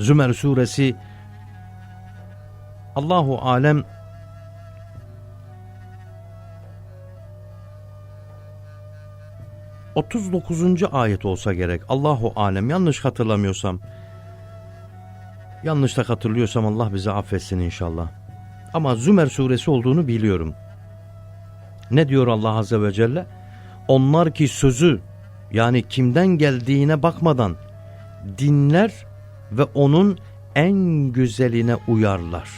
Zümer suresi Allahu alem Otuz dokuzuncu ayet olsa gerek. Allahu alem yanlış hatırlamıyorsam. Yanlış da hatırlıyorsam Allah bizi affetsin inşallah. Ama Zümer suresi olduğunu biliyorum. Ne diyor Allah azze ve celle? Onlar ki sözü yani kimden geldiğine bakmadan dinler ve onun en güzeline uyarlar.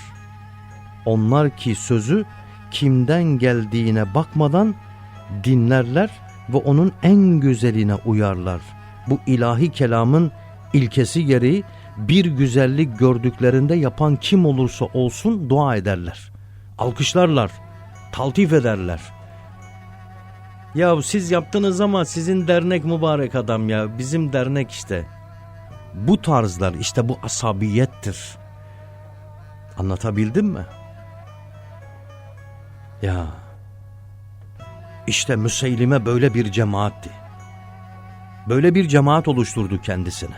Onlar ki sözü kimden geldiğine bakmadan dinlerler ve onun en güzeline uyarlar. Bu ilahi kelamın ilkesi gereği bir güzellik gördüklerinde yapan kim olursa olsun dua ederler. Alkışlarlar, taltif ederler. Ya siz yaptınız ama sizin dernek mübarek adam ya. Bizim dernek işte. Bu tarzlar işte bu asabiyettir. Anlatabildim mi? Ya işte Müseylime böyle bir cemaatti. Böyle bir cemaat oluşturdu kendisine.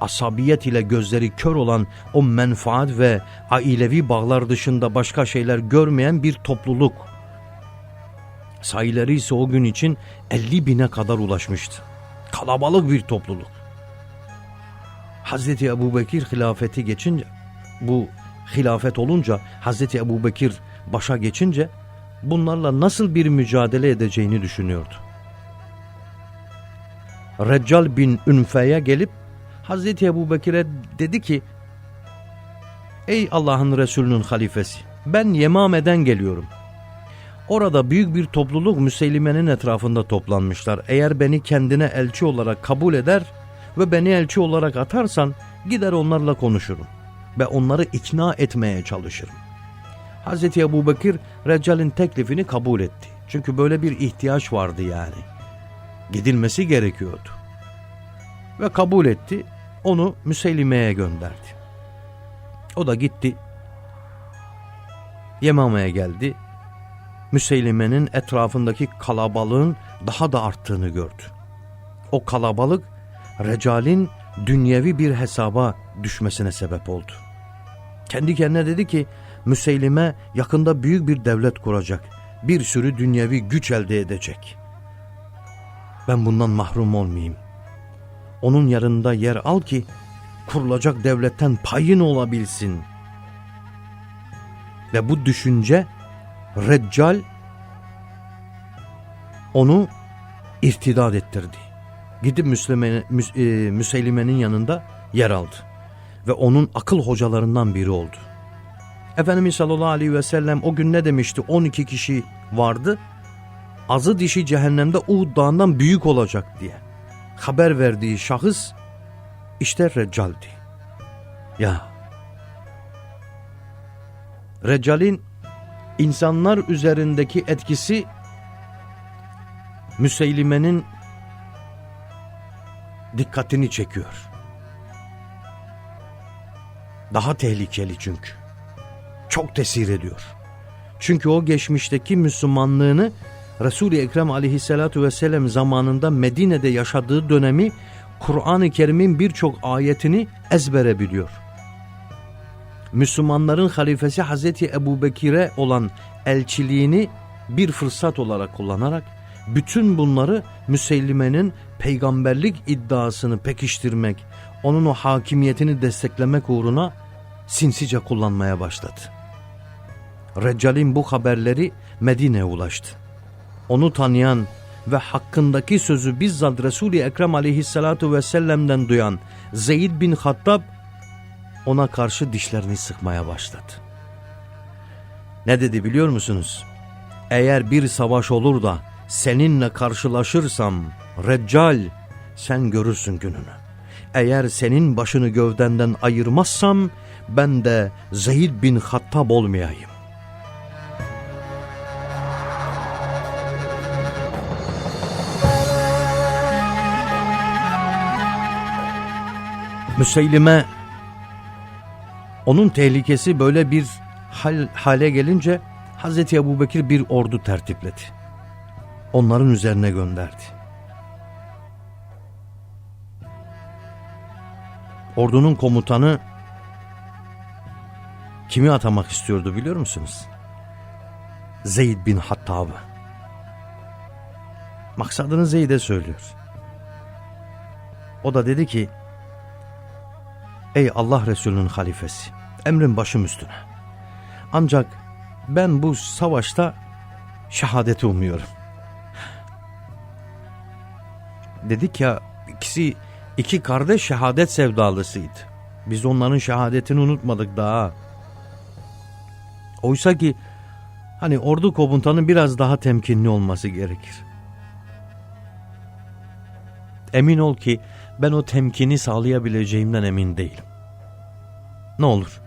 Asabiyet ile gözleri kör olan o menfaat ve ailevi bağlar dışında başka şeyler görmeyen bir topluluk. Sayıları ise o gün için 50 bine kadar ulaşmıştı. Kalabalık bir topluluk. Hazreti Ebu Bekir hilafeti geçince, bu hilafet olunca Hazreti Ebu Bekir başa geçince bunlarla nasıl bir mücadele edeceğini düşünüyordu. Reccal bin Ünfe'ye gelip Hazreti Ebu Bekir'e dedi ki Ey Allah'ın Resulünün halifesi ben Yemame'den geliyorum. Orada büyük bir topluluk Müseylime'nin etrafında toplanmışlar. Eğer beni kendine elçi olarak kabul eder ve beni elçi olarak atarsan gider onlarla konuşurum ve onları ikna etmeye çalışırım. Hz. Ebu Bekir Reccal'in teklifini kabul etti. Çünkü böyle bir ihtiyaç vardı yani. Gidilmesi gerekiyordu. Ve kabul etti. Onu Müseylime'ye gönderdi. O da gitti. Yemame'ye geldi. Müseylime'nin etrafındaki kalabalığın daha da arttığını gördü. O kalabalık Recal'in dünyevi bir hesaba düşmesine sebep oldu. Kendi kendine dedi ki Müseylime yakında büyük bir devlet kuracak. Bir sürü dünyevi güç elde edecek. Ben bundan mahrum olmayayım. Onun yanında yer al ki kurulacak devletten payın olabilsin. Ve bu düşünce Reccal onu irtidat ettirdi. Gidip Müslüme, Müs, e, Müseylime'nin yanında yer aldı. Ve onun akıl hocalarından biri oldu. Efendimiz sallallahu aleyhi ve sellem o gün ne demişti? 12 kişi vardı. Azı dişi cehennemde Uhud dağından büyük olacak diye. Haber verdiği şahıs işte Reccal'di. Ya. Reccal'in insanlar üzerindeki etkisi Müseylime'nin dikkatini çekiyor. Daha tehlikeli çünkü. Çok tesir ediyor. Çünkü o geçmişteki Müslümanlığını Resul-i Ekrem aleyhissalatu vesselam zamanında Medine'de yaşadığı dönemi Kur'an-ı Kerim'in birçok ayetini ezbere biliyor. Müslümanların halifesi Hazreti Ebu Bekir'e olan elçiliğini bir fırsat olarak kullanarak bütün bunları Müsellime'nin peygamberlik iddiasını pekiştirmek, onun o hakimiyetini desteklemek uğruna sinsice kullanmaya başladı. Reccal'in bu haberleri Medine'ye ulaştı. Onu tanıyan ve hakkındaki sözü bizzat Resul-i Ekrem aleyhissalatu vesselam'den duyan Zeyd bin Hattab ona karşı dişlerini sıkmaya başladı. Ne dedi biliyor musunuz? Eğer bir savaş olur da seninle karşılaşırsam Reccal sen görürsün gününü. Eğer senin başını gövdenden ayırmazsam ben de Zeyd bin Hattab olmayayım. Müseylime onun tehlikesi böyle bir hal, hale gelince Hazreti Ebu Bekir bir ordu tertipledi. Onların üzerine gönderdi. ordunun komutanı kimi atamak istiyordu biliyor musunuz? Zeyd bin Hattab'ı. Maksadını Zeyd'e söylüyor. O da dedi ki Ey Allah Resulü'nün halifesi emrin başım üstüne. Ancak ben bu savaşta şehadeti umuyorum. Dedik ya ikisi iki kardeş şehadet sevdalısıydı. Biz onların şehadetini unutmadık daha. Oysa ki hani ordu komutanı biraz daha temkinli olması gerekir. Emin ol ki ben o temkini sağlayabileceğimden emin değilim. Ne olur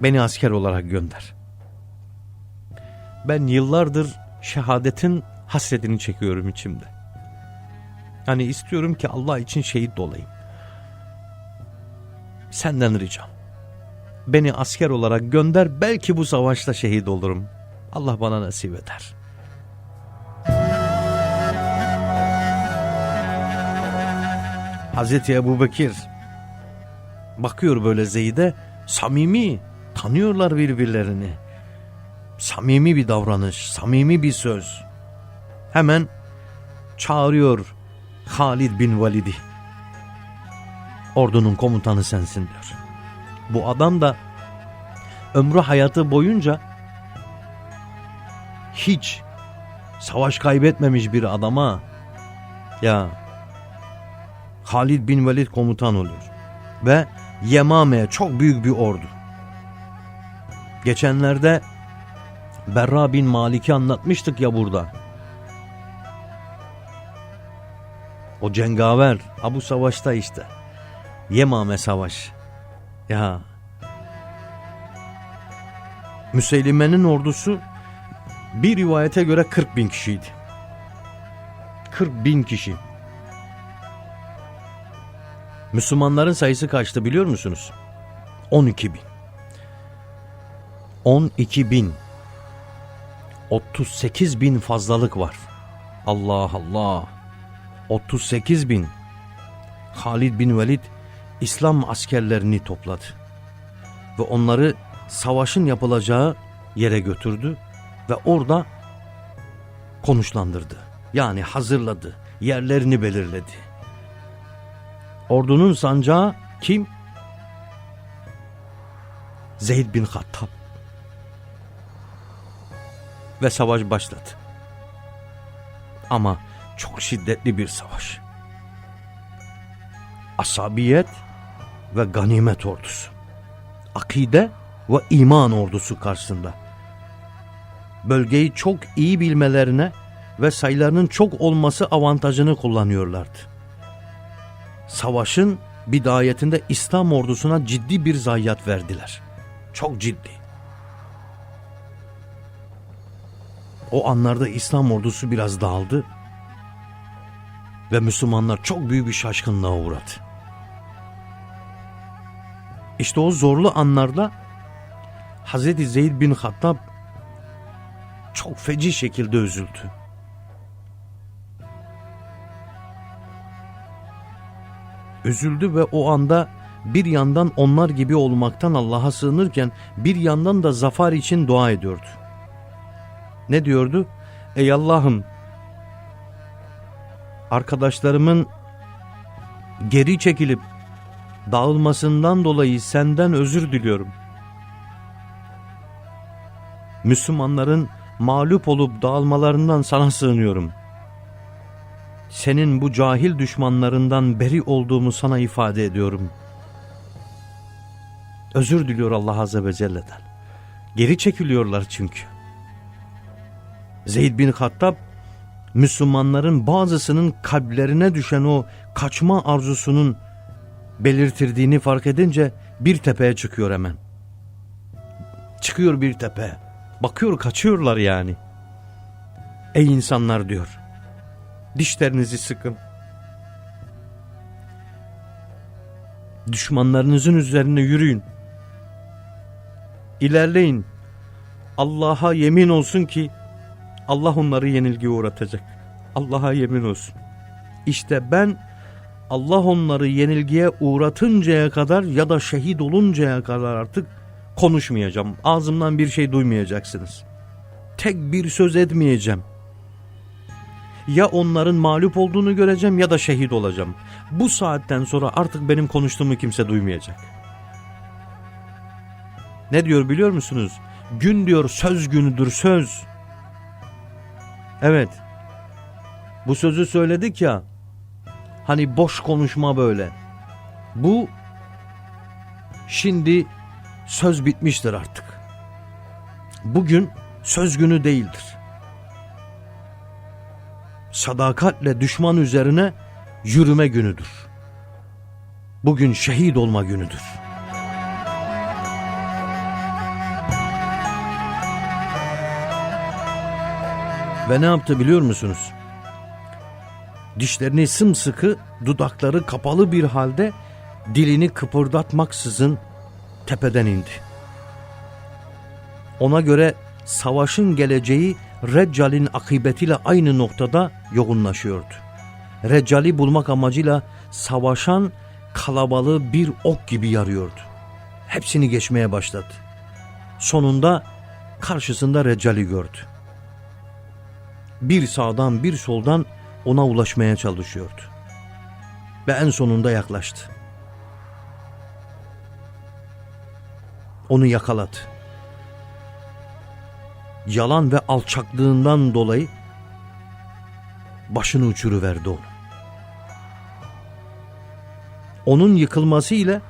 beni asker olarak gönder. Ben yıllardır şehadetin hasretini çekiyorum içimde. Hani istiyorum ki Allah için şehit olayım. Senden ricam. Beni asker olarak gönder belki bu savaşta şehit olurum. Allah bana nasip eder. Hazreti Ebu Bekir bakıyor böyle Zeyd'e samimi tanıyorlar birbirlerini. Samimi bir davranış, samimi bir söz. Hemen çağırıyor Halid bin Valid'i. Ordunun komutanı sensin diyor. Bu adam da ömrü hayatı boyunca hiç savaş kaybetmemiş bir adama ya Halid bin Velid komutan oluyor. Ve Yemame'ye çok büyük bir ordu. Geçenlerde Berra bin Malik'i anlatmıştık ya burada. O cengaver Abu Savaş'ta işte. Yemame Savaş. Ya. Müseylime'nin ordusu bir rivayete göre 40 bin kişiydi. 40 bin kişi. Müslümanların sayısı kaçtı biliyor musunuz? 12 bin. 12 bin. 38 bin fazlalık var. Allah Allah. 38 bin. Halid bin Velid İslam askerlerini topladı. Ve onları savaşın yapılacağı yere götürdü ve orada konuşlandırdı. Yani hazırladı, yerlerini belirledi. Ordunun sancağı kim? Zeyd bin Hattab. Ve savaş başladı. Ama çok şiddetli bir savaş. Asabiyet ve ganimet ordusu. Akide ve iman ordusu karşısında. Bölgeyi çok iyi bilmelerine ve sayılarının çok olması avantajını kullanıyorlardı. Savaşın bidayetinde İslam ordusuna ciddi bir zayiat verdiler. Çok ciddi. O anlarda İslam ordusu biraz dağıldı ve Müslümanlar çok büyük bir şaşkınlığa uğradı. İşte o zorlu anlarda Hazreti Zeyd bin Hattab çok feci şekilde üzüldü. Üzüldü ve o anda bir yandan onlar gibi olmaktan Allah'a sığınırken bir yandan da zafer için dua ediyordu. Ne diyordu? Ey Allah'ım arkadaşlarımın geri çekilip dağılmasından dolayı senden özür diliyorum. Müslümanların mağlup olup dağılmalarından sana sığınıyorum. Senin bu cahil düşmanlarından beri olduğumu sana ifade ediyorum. Özür diliyor Allah Azze ve Celle'den. Geri çekiliyorlar çünkü. Zeyd bin Hattab Müslümanların bazısının kalplerine düşen o kaçma arzusunun belirtirdiğini fark edince bir tepeye çıkıyor hemen. Çıkıyor bir tepe. Bakıyor kaçıyorlar yani. Ey insanlar diyor. Dişlerinizi sıkın. Düşmanlarınızın üzerine yürüyün. İlerleyin. Allah'a yemin olsun ki Allah onları yenilgiye uğratacak. Allah'a yemin olsun. İşte ben Allah onları yenilgiye uğratıncaya kadar ya da şehit oluncaya kadar artık konuşmayacağım. Ağzımdan bir şey duymayacaksınız. Tek bir söz etmeyeceğim. Ya onların mağlup olduğunu göreceğim ya da şehit olacağım. Bu saatten sonra artık benim konuştuğumu kimse duymayacak. Ne diyor biliyor musunuz? Gün diyor söz günüdür söz. Evet. Bu sözü söyledik ya. Hani boş konuşma böyle. Bu şimdi söz bitmiştir artık. Bugün söz günü değildir. Sadakatle düşman üzerine yürüme günüdür. Bugün şehit olma günüdür. Ve ne yaptı biliyor musunuz? Dişlerini sımsıkı, dudakları kapalı bir halde dilini kıpırdatmaksızın tepeden indi. Ona göre savaşın geleceği Reccal'in akıbetiyle aynı noktada yoğunlaşıyordu. Reccal'i bulmak amacıyla savaşan kalabalığı bir ok gibi yarıyordu. Hepsini geçmeye başladı. Sonunda karşısında Reccal'i gördü. Bir sağdan bir soldan ona ulaşmaya çalışıyordu. Ve en sonunda yaklaştı. Onu yakaladı. Yalan ve alçaklığından dolayı başını uçuruverdi onu. Onun yıkılması ile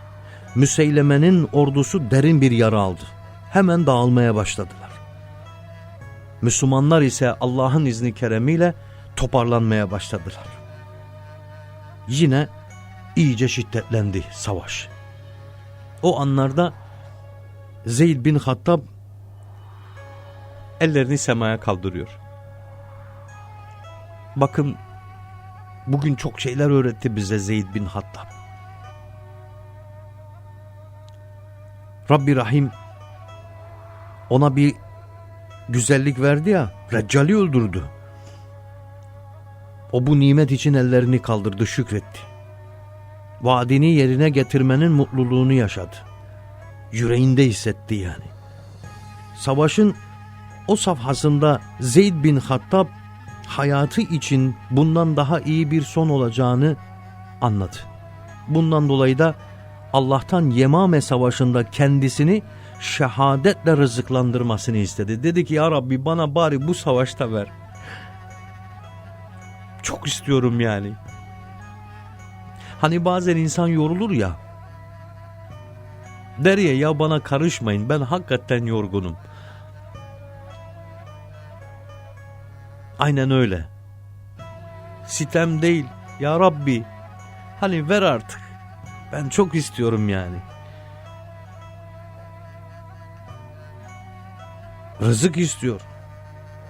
Müseyleme'nin ordusu derin bir yara aldı. Hemen dağılmaya başladılar. Müslümanlar ise Allah'ın izni keremiyle toparlanmaya başladılar. Yine iyice şiddetlendi savaş. O anlarda Zeyd bin Hattab ellerini semaya kaldırıyor. Bakın bugün çok şeyler öğretti bize Zeyd bin Hattab. Rabbi Rahim ona bir güzellik verdi ya, Reccal'i öldürdü. O bu nimet için ellerini kaldırdı, şükretti. Vaadini yerine getirmenin mutluluğunu yaşadı. Yüreğinde hissetti yani. Savaşın o safhasında Zeyd bin Hattab hayatı için bundan daha iyi bir son olacağını anladı. Bundan dolayı da Allah'tan Yemame Savaşı'nda kendisini şehadetle rızıklandırmasını istedi. Dedi ki ya Rabbi bana bari bu savaşta ver. Çok istiyorum yani. Hani bazen insan yorulur ya. Der ya ya bana karışmayın ben hakikaten yorgunum. Aynen öyle. Sitem değil. Ya Rabbi hani ver artık. Ben çok istiyorum yani. Rızık istiyor.